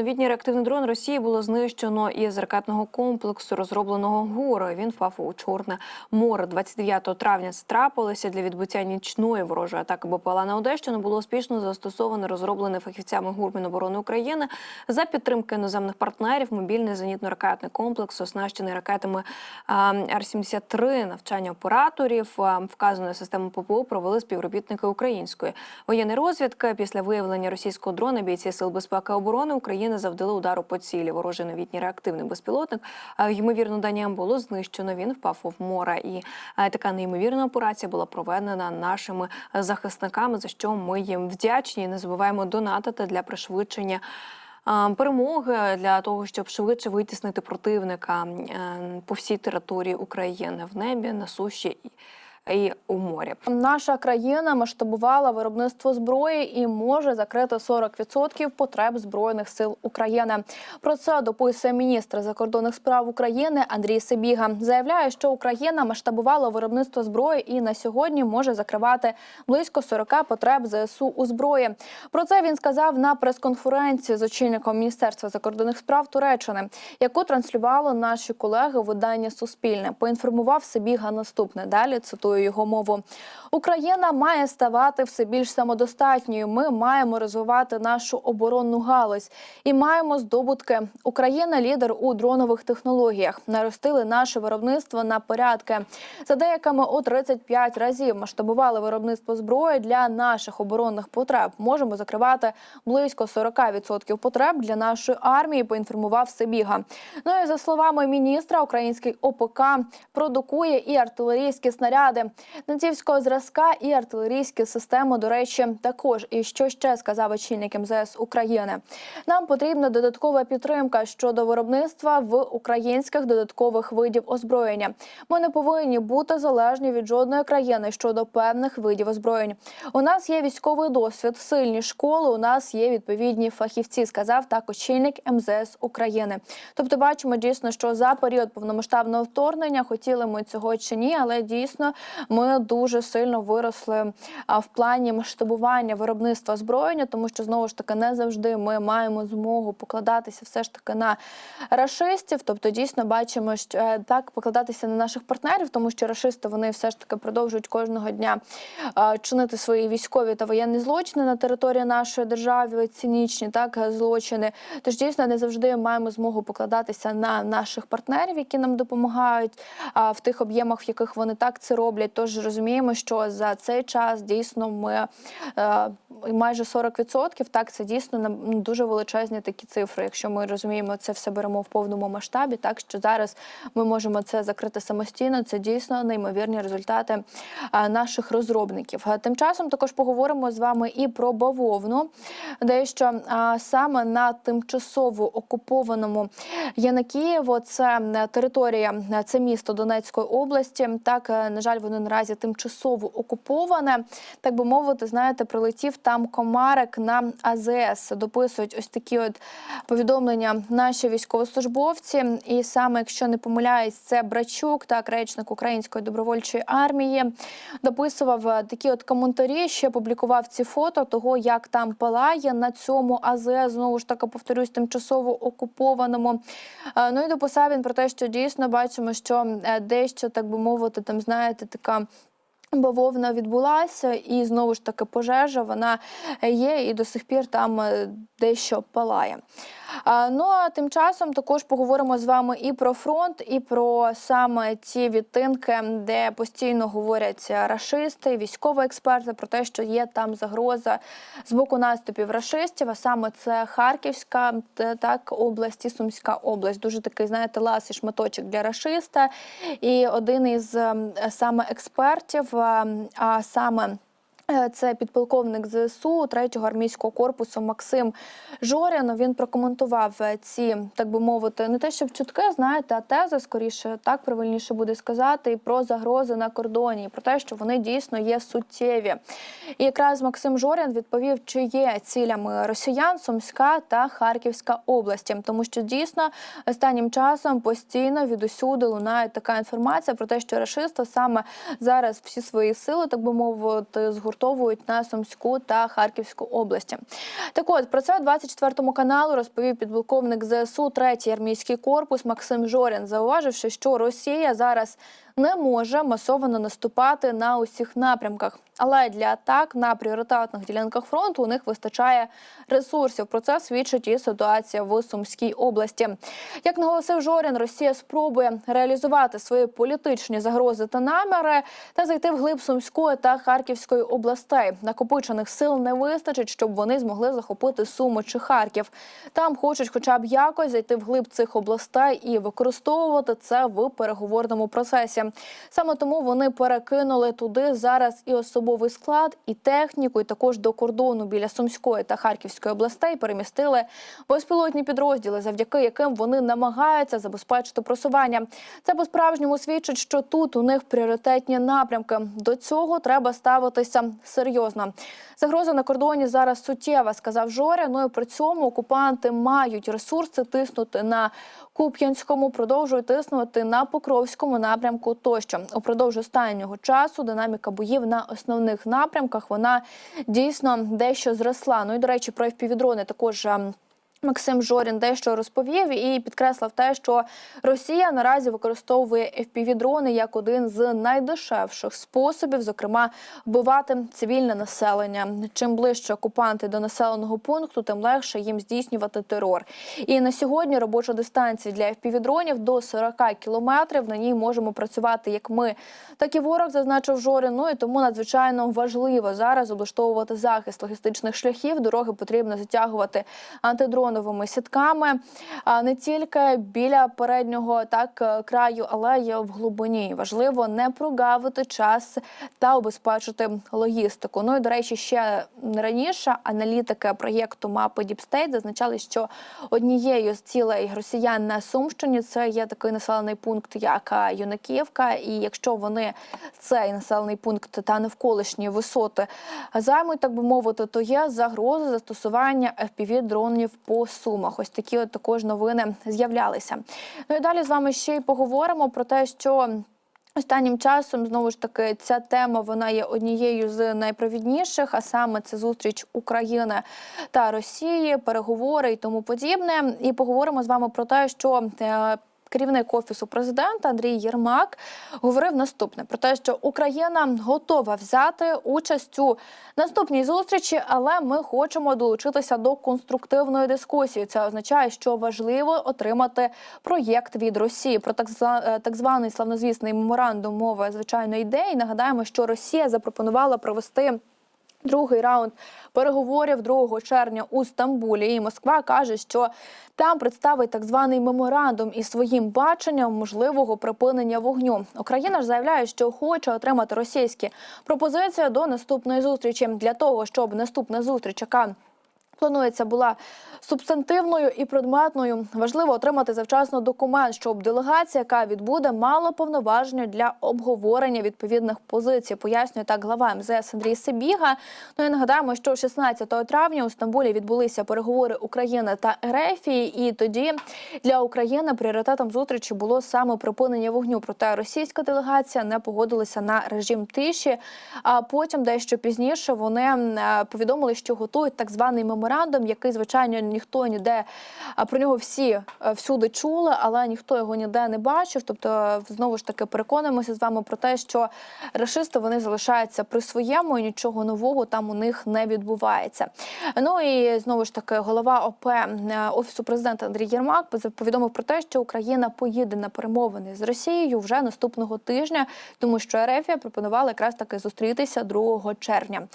новітній реактивний дрон Росії було знищено із ракетного комплексу, розробленого ГУР. Він впав у Чорне море. 29 травня трапилося для відбуття нічної ворожої атаки БПЛА на Одещину. Було успішно застосовано розроблений фахівцями ГУР Міноборони України за підтримки іноземних партнерів. Мобільний зенітно-ракетний комплекс, оснащений ракетами Р-73, навчання операторів. А, Вказану систему ППО провели співробітники української воєнної розвідки. Після виявлення російського дрона бійці сил безпеки оборони України завдали удару по цілі. Ворожий новітній реактивний безпілотник. Ймовірно, данням було знищено. Він впав у море. І така неймовірна операція була проведена нашими захисниками, за що ми їм вдячні. Не забуваємо донатити для пришвидшення. Перемоги для того, щоб швидше витіснити противника е, по всій території України в небі, на суші і- у морі. Наша країна масштабувала виробництво зброї і може закрити 40% потреб збройних сил України. Про це дописує міністр закордонних справ України Андрій Сибіга. Заявляє, що Україна масштабувала виробництво зброї і на сьогодні може закривати близько 40 потреб ЗСУ у зброї. Про це він сказав на прес-конференції з очільником міністерства закордонних справ Туреччини, яку транслювало наші колеги в виданні Суспільне. Поінформував Сибіга наступне. Далі цитую його мову. Україна має ставати все більш самодостатньою. Ми маємо розвивати нашу оборонну галузь і маємо здобутки. Україна лідер у дронових технологіях. Наростили наше виробництво на порядки. За деякими у 35 разів масштабували виробництво зброї для наших оборонних потреб. Можемо закривати близько 40% потреб для нашої армії. Поінформував Сибіга. Ну і за словами міністра, український ОПК продукує і артилерійські снаряди націвського зразка і артилерійські системи. До речі, також і що ще сказав очільник МЗС України. Нам потрібна додаткова підтримка щодо виробництва в українських додаткових видів озброєння. Ми не повинні бути залежні від жодної країни щодо певних видів озброєнь. У нас є військовий досвід, сильні школи. У нас є відповідні фахівці. Сказав так очільник МЗС України. Тобто, бачимо дійсно, що за період повномасштабного вторгнення хотіли ми цього чи ні, але дійсно ми дуже сильно виросли в плані масштабування виробництва озброєння, тому що знову ж таки не завжди ми маємо змогу покладатися все ж таки на рашистів. Тобто, дійсно бачимо, що е, так покладатися на наших партнерів, тому що рашисти вони все ж таки продовжують кожного дня чинити свої військові та воєнні злочини на території нашої держави, цинічні так злочини. Тож дійсно не завжди маємо змогу покладатися на наших партнерів, які нам допомагають в тих об'ємах, в яких вони так це роблять. Тож розуміємо, що за цей час дійсно ми е, майже 40%, так це дійсно ну, дуже величезні такі цифри. Якщо ми розуміємо, це все беремо в повному масштабі, так що зараз ми можемо це закрити самостійно. Це дійсно неймовірні результати наших розробників. Тим часом також поговоримо з вами і про бавовну, дещо саме на тимчасово окупованому Янакієво. Це е, територія, е, це місто Донецької області. Так, е, на жаль, воно наразі тимчасово окуповане. Так би мовити, знаєте, прилетів там комарик на АЗС. Дописують ось такі от повідомлення наші військовослужбовці. І саме, якщо не помиляюсь, це Брачук, так, речник Української добровольчої армії, дописував е, такі от коментарі, ще публікував ці фото того, як там палає на цьому АЗС, знову ж таки повторюсь, тимчасово окупованому. Е, Ну і дописав він про те, що дійсно бачимо, що е, дещо, так би мовити, там знаєте, така. Бавовна відбулася, і знову ж таки пожежа вона є, і до сих пір там е, дещо палає. Ну а тим часом також поговоримо з вами і про фронт, і про саме ті відтинки, де постійно говорять рашисти, військові експерти про те, що є там загроза з боку наступів рашистів, а саме це Харківська так область і Сумська область. Дуже такий, знаєте, ласий шматочок для рашиста. І один із ем, саме експертів, ем, а саме. Е, Це підполковник ЗСУ 3-го армійського корпусу Максим Жорян. Він прокоментував е, ці, так би мовити, не те, щоб чутки, знаєте, а тези скоріше так правильніше буде сказати, і про загрози на кордоні, і про те, що вони дійсно є суттєві. І якраз Максим Жорян відповів, чи є цілями росіян Сумська та Харківська області, тому що дійсно останнім часом постійно відусюди лунає така інформація про те, що рашисти саме зараз всі свої сили, так би мовити, згуртували налаштовують на Сумську та Харківську області. Так от про це 24 каналу розповів підполковник ЗСУ 3-й армійський корпус Максим Жорін, зауваживши, що Росія зараз не може масово наступати на усіх напрямках. Але для атак на пріоритетних ділянках фронту у них вистачає ресурсів. Про це свідчить і ситуація в Сумській області. Як наголосив Жорін, Росія спробує реалізувати свої політичні загрози та наміри та зайти в глиб Сумської та Харківської областей. Накопичених сил не вистачить, щоб вони змогли захопити Суми чи Харків. Там хочуть, хоча б якось зайти в глиб цих областей і використовувати це в переговорному процесі. Саме тому вони перекинули туди зараз і особовий склад, і техніку, і також до кордону біля Сумської та Харківської областей перемістили безпілотні підрозділи, завдяки яким вони намагаються забезпечити просування. Це по справжньому свідчить, що тут у них пріоритетні напрямки. До цього треба ставитися серйозно. Загроза на кордоні зараз суттєва, сказав Жоря. Ну і при цьому окупанти мають ресурси тиснути на Куп'янському, продовжують тиснути на Покровському напрямку. Тощо упродовж останнього часу динаміка боїв на основних напрямках вона дійсно дещо зросла. Ну і до речі, про впівдрони також. Максим Жорін дещо розповів і підкреслив те, що Росія наразі використовує FPV-дрони як один з найдешевших способів, зокрема, вбивати цивільне населення. Чим ближче окупанти до населеного пункту, тим легше їм здійснювати терор. І на сьогодні робоча дистанція для FPV-дронів до 40 кілометрів. На ній можемо працювати як ми, так і ворог, зазначив Жорін. Ну і тому надзвичайно важливо зараз облаштовувати захист логістичних шляхів. Дороги потрібно затягувати антидроновими сітками, не тільки біля переднього так е, краю, але й в глибині. Важливо не прогавити час та обезпечити логістику. Ну і до речі, ще раніше аналітики проєкту мапи State зазначали, що однією з цілей росіян на Сумщині це є такий населений пункт, як е, Юнаківка. І якщо вони цей населений пункт та навколишні висоти займуть, так би мовити, то є загроза застосування fpv дронів по сумах. Ось такі от також новини з'являлися. Ну і далі з вами ще й поговоримо про те, що. Останнім часом знову ж таки ця тема вона є однією з найпровідніших, а саме це зустріч України та Росії, переговори і тому подібне. І поговоримо з вами про те, що е, Керівник офісу президента Андрій Єрмак говорив наступне про те, що Україна готова взяти участь у наступній зустрічі, але ми хочемо долучитися до конструктивної дискусії. Це означає, що важливо отримати проєкт від Росії. Про так е, званий славнозвісний меморандум мова звичайно йде. І нагадаємо, що Росія запропонувала провести. Другий раунд переговорів 2 червня у Стамбулі. І Москва каже, що там представить так званий меморандум із своїм баченням можливого припинення вогню. Україна ж заявляє, що хоче отримати російські пропозиції до наступної зустрічі для того, щоб наступна зустріч, яка планується була субстантивною і предметною. Важливо отримати завчасно документ, щоб делегація, яка відбуде, мала повноваження для обговорення відповідних позицій. Пояснює так глава МЗС Андрій Сибіга. Ну і нагадаємо, що 16 травня у Стамбулі відбулися переговори України та Ерефії, і тоді для України пріоритетом зустрічі було саме припинення вогню. Проте російська делегація не погодилася на режим тиші. А потім, дещо пізніше, вони е, повідомили, що готують так званий меморандум, який звичайно ніхто ніде про нього всі е, всюди чули, але ніхто його ніде не бачив. Тобто, е, знову ж таки, переконуємося з вами про те, що рашисти вони залишаються при своєму і нічого нового там у них не відбувається. Ну і знову ж таки, голова ОП е, офісу президента Андрій Єрмак повідомив про те, що Україна поїде на перемовини з Росією вже наступного тижня, тому що Ерефія пропонувала якраз таки зустрітися 2 червня.